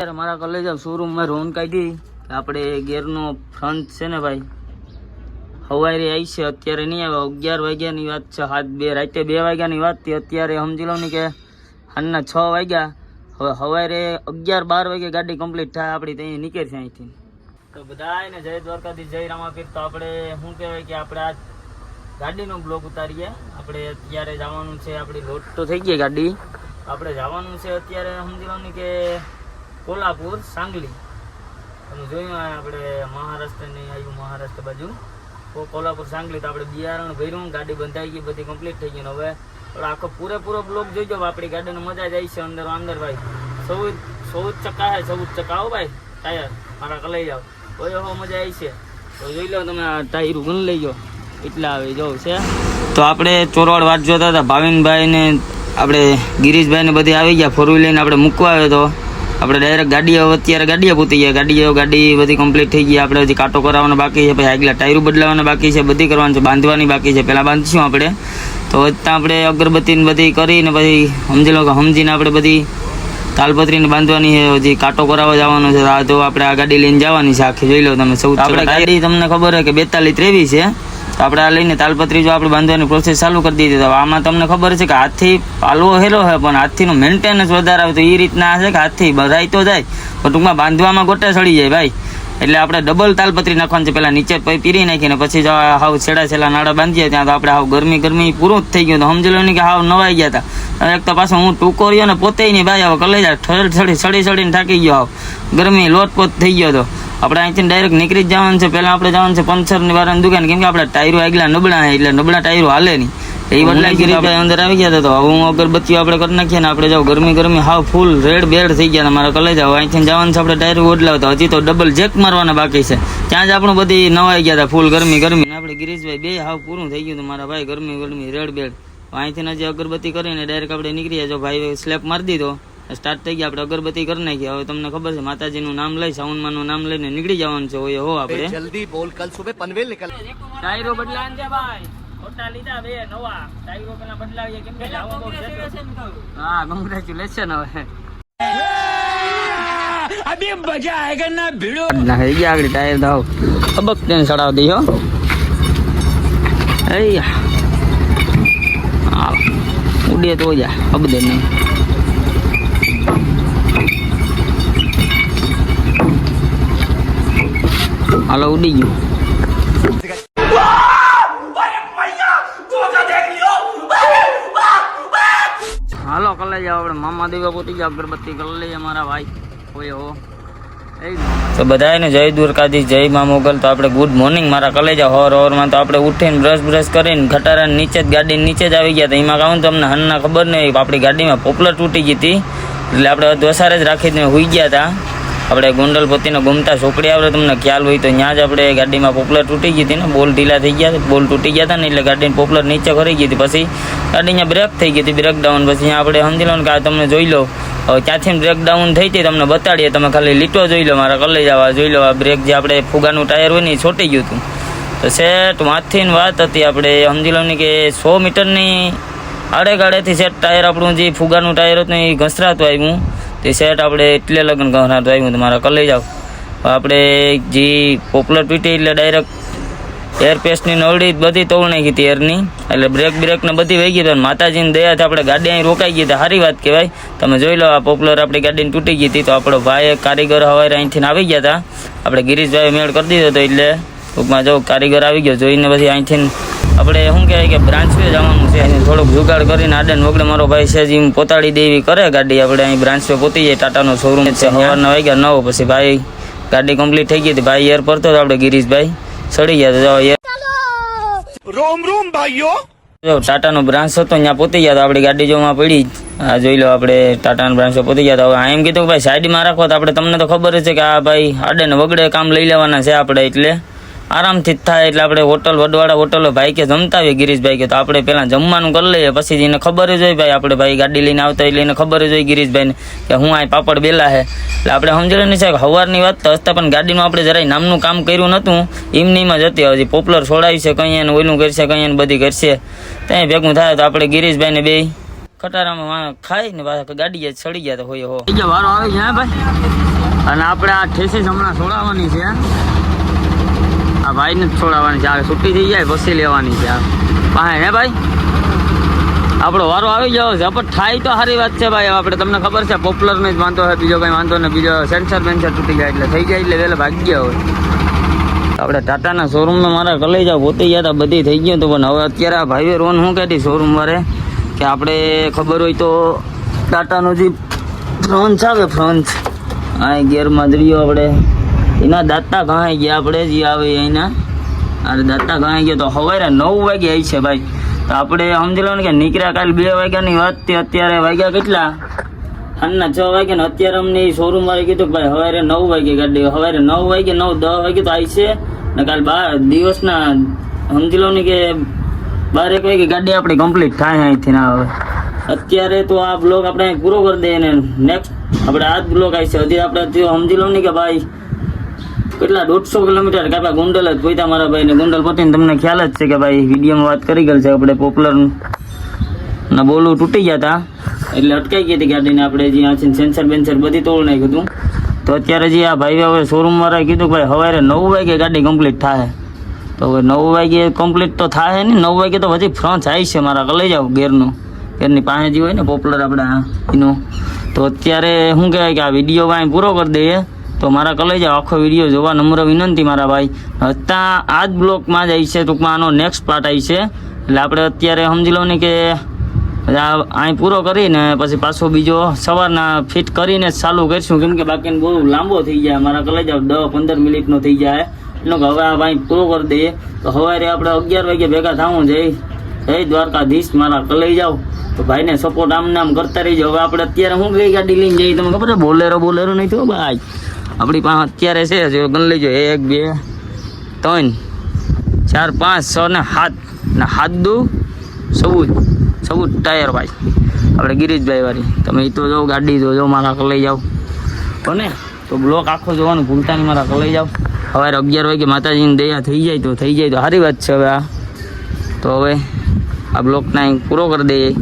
અત્યારે મારા કોલેજ શોરૂમમાં રોન કાઢી. કે આપણે ગેરનો ફ્રન્ટ છે ને ભાઈ? હવારે આવી છે, અત્યારે નહીં આવે અગિયાર વાગ્યાની વાત છે, હાથ બે, રાતે બે વાગ્યાની વાત હતી. અત્યારે સમજી લો ને કે હાલના છ વાગ્યા. હવે સવારે અગિયાર બાર વાગે ગાડી કમ્પ્લીટ થાય, આપણી ત્યાં નીકળશે અહીંથી. તો બધાને જય દ્વારકાથી જય રામાપીર. તો આપણે શું કહેવાય કે આપણે આ ગાડીનો બ્લોક ઉતારીએ. આપણે અત્યારે જવાનું છે, આપણી લોટ તો થઈ ગઈ ગાડી. આપણે જવાનું છે અત્યારે સમજી લો ને કે કોલ્હાપુર, સાંગલી. તમે જોયું આપણે મહારાષ્ટ્રની આવ્યું મહારાષ્ટ્ર બાજુ? કોલ્હાપુર, સાંગલી તો આપણે બિયારણ ભર્યું, ગાડી બંધાઈ ગઈ, બધી કમ્પ્લીટ થઈ ગઈ. હવે આખો પૂરેપૂરો બ્લોક જોઈજો આપણી ગાડીને મજા જ આવી છે અંદર અંદર ભાઈ. ચૌદ ચૌદ ચક્કા હે ચૌદ ચક્કા આવો ભાઈ. ટાયર, મારા કલાઈ જાઓ. કોઈ હો, મજા આવી છે. તો જોઈ લો તમે આ ટાયર ગણ લઈ જાઓ. એટલા આવે જો છે. તો આપણે ચોરવાડ વાટ જોતા હતા. ભાવિનભાઈ ને આપણે ગિરીશભાઈ ને બધી આવી ગયા, ફોર વ્હીલર આપણે મૂકવા આવ્યો તો. આપણે ડાયરેક્ટ ગાડીઓ અત્યારે ગાડીએ પૂતી ગયા ગાડીઓ ગાડી બધી કમ્પ્લીટ થઈ ગઈ. આપણે હજી કાંટો કરાવવાનો બાકી છે. પછી આગલા ટાયરું બદલાવાના બાકી છે. બધી કરવાની છે. બાંધવાની બાકી છે. પહેલાં બાંધીશું આપણે. તો ત્યાં આપણે અગરબત્તીને બધી કરીને પછી સમજી લો કે સમજીને આપણે બધી તાલપત્રીને બાંધવાની છે. હજી કાંટો કરાવવા જવાનો છે. આ તો આપણે આ ગાડી લઈને જવાની છે. આખી જોઈ લો તમે. સૌ આપણે ગાડી તમને ખબર હોય કે બેતાલીસ ત્રેવીસ છે. તો આપણે આ લઈને તાલપત્રી જો આપણે બાંધવાની પ્રોસેસ ચાલુ કરી દીધી, તો આમાં તમને ખબર છે કે હાથથી પાલવો હેલો હોય પણ હાથથીનું મેન્ટેનન્સ વધારે આવે તો એ રીતના છે કે હાથથી બધાય તો જાય. પણ ટૂંકમાં બાંધવામાં ગોટે સડી જાય ભાઈ. એટલે આપણે ડબલ તાલપત્રી નાખવાની છે, પહેલાં નીચે પીરી નાખીને પછી જો હાવ છેડા છેલ્લા નાડા બાંધીએ ત્યાં તો આપણે હાવ ગરમી ગરમી પૂરું જ થઈ ગયું. તો સમજી લો ને કે હાવ નવાઈ ગયા હતા. એક તો પાછો હું ટૂંકો રહ્યો ને પોતે નહીં ભાઈ હવે કલેજા ઠળ સડી સડી સડીને થાકી ગયો આવ. ગરમી લોટપોટ થઈ ગયો હતો આપણે અહીંથી ડાયરેક્ટ નીકળી જ જવાનું છે. પહેલાં આપણે જવાનું છે પંચરની વાળાની દુકાન. કેમ કે આપણે ટાયરો આગલા નબળા એટલે નબળા ટાયરો હાલે નહીં. એ બદલાઈ આપણે. અંદર આવી ગયા હતા તો. હવે હું અગરબત્તીઓ આપણે કરી નાખીએ ને આપણે જાવ ગરમી ગરમી હાવ ફૂલ રેડ બેડ થઈ ગયા મારા કલેજા. હવે અહીંથી જવાનું છે આપણે ટાયરો બદલાવતા હજી તો ડબલ જેક મારવાના બાકી છે. ત્યાં જ આપણું બધી નવાઈ ગયા હતા. ફૂલ ગરમી ગરમી. આપણે ગિરીશભાઈ બે હાવ પૂરું થઈ ગયું હતું. મારા ભાઈ ગરમી ગરમી રેડ બેડ અહીંથી જે અગરબત્તી કરીને ડાયરેક્ટ આપણે નીકળીએ. જો ભાઈ સ્લેપ મારી દીધો સ્ટાર્ટ થઈ ગયા. આપણે અગરબત્તી કરી નાખીએ. હવે તમને ખબર છે માતાજીનું નામ લઈ સાઉન્ડમાં નું નામ લઈને નીકળી જવાનું છે. હોય હો આપણે. જલ્દી બોલ કલ સુબે પનવેલ નીકળ. ટાયરો બદલાન દે ભાઈ. ખોટા લીધા બે નવા. ટાયરો પેલા બદલાવીએ. કેમ કે આવો બહુ હા કોંગ્રેચ્યુલેશન હવે. ભીડો. ના હે ગયા આગળ ટાયર દાવ અબક તેને ચડાવ દીયો અહીંયા એય હા ઉડે તો જા અબદે નહીં હાલો ઉડી ગયું હાલો કલાઈ જાવ આપણે મામા દેવા પોતી જાવ અગરબત્તી કરી લઈએ મારા ભાઈ હોય હો તો બધાને જય દ્વારકાધીશ, જય મા મોગલ. તો આપણે ગુડ મોર્નિંગ મારા કલેજા હોર હોરમાં તો આપણે ઉઠીને બ્રશ બ્રશ કરીને ખટારા નીચે જ ગાડી નીચે જ આવી ગયા હતા. એમાં કહું તમને હન્ના ખબર નહીં આપણી ગાડીમાં પોપલર તૂટી ગઈ હતી. એટલે આપણે દોસારે જ રાખીને હુઈ ગયા હતા. આપણે ગોંડલ પોતીનો ગુમતા ચોકડી આવે તમને ખ્યાલ હોય તો ત્યાં જ આપણે ગાડીમાં પોપલર તૂટી ગઈ હતી ને, બોલ ઢીલા થઈ ગયા બોલ તૂટી ગયા હતા ને, એટલે ગાડીને પોપલર નીચે ખરી ગઈ હતી. પછી ગાડી અહીંયા બ્રેક થઈ ગઈ હતી બ્રેક ડાઉન પછી આપણે સમજી લો ને કે આ તમને જોઈ લો હવે ક્યાંથી બ્રેક ડાઉન થઈ હતી તમને બતાડીએ. તમે ખાલી લીટો જોઈ લો, મારા કલે જવા જોઈ લો આ બ્રેક જે આપણે ફુગાનું ટાયર હોય ને એ છોટી ગયું હતું. તો સેટ વાંચથી વાત હતી આપણે, સમજી લો કે સો મીટરની આડે ગાડેથી સેટ ટાયર આપણું જે ફુગાનું ટાયર હતું એ ઘસરાતું આવ્યું. તે સેટ આપણે એટલે લગ્ન ઘસરાતું આવ્યું તમારા કલે જાવ આપણે જે પોપ્યુલર પીટી એટલે ડાયરેક્ટ એર પેસ્ટની નવડી બધી નાખી હતી એરની એટલે બ્રેક બ્રેક ને બધી વહી ગઈ હતી માતાજીની માતાજીની દયાથી આપણે ગાડી અહીં રોકાઈ ગઈ. સારી વાત કહેવાય. તમે જોઈ લો આ પોપ્યુલર આપણી ગાડીને તૂટી ગઈ હતી. તો આપણો ભાઈ કારીગર હવાઈ અહીંથી આવી ગયા હતા. આપણે ગિરીશભાઈ મેળ કરી દીધો હતો એટલે ટૂંકમાં જો કારીગર આવી ગયો, જોઈને પછી અહીંથી આપણે શું કહેવાય કે બ્રાન્ચવે જવાનું છે. અહીં થોડુંક જુગાડ કરીને આડે વગડે મારો ભાઈ છે જે પોતાડી દેવી કરે ગાડી. આપણે અહીં બ્રાન્ચ પે પોતી જાય. ટાટાનો શોરૂમ છે. સવારના વાગ્યા નવ પછી ભાઈ ગાડી કમ્પ્લીટ થઈ ગઈ હતી. ભાઈ એર પર તો આપણે ગિરીશભાઈ. સડી ગયા તો રોમ રોમ ભાઈઓ. જો ટાટાનો બ્રાન્ચ હતો ત્યાં પોતી ગયા તો ગાડી જોવા પડી. આ જોઈ લો આપણે ટાટાનો બ્રાન્ચ પોતી ગયા તો. એમ કીધું કે ભાઈ સાઈડમાં રાખો તો આપણે તમને તો ખબર છે કે આ ભાઈ આડે ને વગડે કામ લઈ લેવાના છે આપણે એટલે આરામથી જ થાય એટલે આપણે હોટલ, વડવાળા હોટલો ભાઈ કે જમતા આવીએ ગિરીશભાઈ કે તો આપણે પહેલાં જમવાનું કરી લઈએ. પછી એને ખબર જ હોય ભાઈ, આપણે ભાઈ ગાડી લઈને આવતા એટલે એને ખબર જ હોય ગિરીશભાઈને કે હું આ પાપડ બેલા છે એટલે આપણે સમજેલું નહીં છે કે સવારની વાત તો હસતા પણ ગાડીનું આપણે જરાય નામનું કામ કર્યું નહોતું. એમનીમાં જ હતી. હજી પોપ્યુલર છોડાવી છે કંઈ એને ઓલું કરશે, કંઈ એને બધી કરશે. ત્યાં ભેગું થાય તો આપણે ગિરીશભાઈને બે ખટારામાં ખાઈ ને પાછા ગાડી ચડી ગયા તો હોય હો. વારો આવે છે અને આપણે આ ઠેસીસ હમણાં છોડાવવાની છે. આ ભાઈને જ છોડાવવાની છે. આ છૂટી થઈ જાય, પછી લેવાની છે આ. પાસે હે ભાઈ? આપણો વારો આવી ગયો છે. પણ થાય તો સારી વાત છે ભાઈ. આપણે તમને ખબર છે પોપ્યુલર ને જ વાંધો હોય બીજો કંઈ વાંધો ને બીજો સેન્સર બેન્સર તૂટી જાય એટલે થઈ જાય એટલે વહેલા ભાગી ગયા હોય. આપણે ટાટાના શોરૂમમાં મારા કલેજા પોતે ગયા હતા. બધી થઈ ગયું હતું, પણ હવે અત્યારે આ ભાઈએ રોન શું કહેતી શોરૂમ વાળે કે આપણે ખબર હોય તો ટાટાનો જે ફ્રોન્સ આવે ફ્રોન્સ આ ગેરમાં જરીયો આપણે એના દાતા ગાય ગયા, આપણે જે આવે એના અરે દાતા ગાય ગયો તો સવારે નવ વાગે આવી છે ભાઈ. તો આપણે સમજી લો ને કે નીકળ્યા કાલ બે વાગ્યાની વાત તે અત્યારે વાગ્યા કેટલા? સાંજના છ વાગે ને અત્યારે અમને શોરૂમ વાળે કીધું કે ભાઈ સવારે નવ વાગે ગાડી સવારે નવ વાગે, નવ, દસ વાગે તો આવી છે. ને કાલ બાર દિવસના, સમજી લો ને કે બાર, એક વાગે ગાડી આપણી કમ્પ્લીટ થાય અહીંથી ના હવે અત્યારે તો આ બ્લોગ આપણે પૂરો કરી દઈએ ને નેક્સ્ટ આપણે આ જ બ્લોક આવી છે. હજી આપણે સમજી લો ને કે ભાઈ કેટલા? દોઢસો કિલોમીટર કે આપણા ગુંડલ જ પહોંચ્યા મારા ભાઈ ને. ગુંડલ પહોંચીને તમને ખ્યાલ જ છે કે ભાઈ વિડીયોમાં વાત કરી ગયેલ છે આપણે પોપ્યુલર ના. બોલું તૂટી ગયા હતા એટલે અટકાઈ ગઈ હતી ગાડીને આપણે જ્યાં છે સેન્સર બેન્સર બધી તોડ નાખ્યું હતું. તો અત્યારે જે આ ભાઈ હવે શોરૂમ વાળાએ કીધું કે ભાઈ સવારે નવ વાગે ગાડી કમ્પ્લીટ થાય તો હવે નવ વાગે કમ્પ્લીટ તો થાય ને નવ વાગે તો પછી ફ્રન્સ આવી છે મારા કલઈ જાવ ગેરનું ગેરની પાસે જે હોય ને પોપ્યુલર આપણે આ એનું. તો અત્યારે શું કહેવાય કે આ વીડિયો કાંઈ પૂરો કરી દઈએ. તો મારા કલેજા આખો વીડિયો જોવા નમ્ર વિનંતી મારા ભાઈ. ત્યાં આ જ બ્લોકમાં જ આવી છે, ટૂંકમાં આનો નેક્સ્ટ પાર્ટ આવી છે. એટલે આપણે અત્યારે સમજી લો ને કે અહીં પૂરો કરીને પછી પાછો બીજો સવારના ફિટ કરીને ચાલુ કરીશું. કેમ કે બાકી બહુ લાંબો થઈ જાય. મારા કલેજા દસ પંદર મિનિટનો થઈ જાય. એટલે કે હવે આ પૂરો કરી દઈએ. તો સવારે આપણે અગિયાર વાગે ભેગા થવું જઈ જય દ્વારકાધીશ મારા કલઈ જાવ તો ભાઈને સપોર્ટ આમ નામ કરતા રહીજો. હવે આપણે અત્યારે હું કઈ ગાડી લઈને જઈએ? તમને ખબર છે? બોલેરો બોલેરો નહીં થયો ભાઈ. આપણી પાસે અત્યારે છે, જો ગણ લેજો, એક, બે, ત્રણ, ચાર, પાંચ, છ ને સાત ને સાત દુ સબૂત સબૂત ટાયર ભાઈ. આપણે ગિરીશભાઈ વાળી. તમે એ તો જાઓ, ગાડી જો જો મારા લઈ જાઓ. કોને તો બ્લોક આખો જોવાનું, ભૂલતા નહીં, મારા લઈ જાઓ. સવારે અગિયાર વાગે માતાજીની દયા થઈ જાય તો થઈ જાય, તો સારી વાત છે હવે આ. તો હવે આ બ્લોકના અહીં પૂરો કરી દઈએ.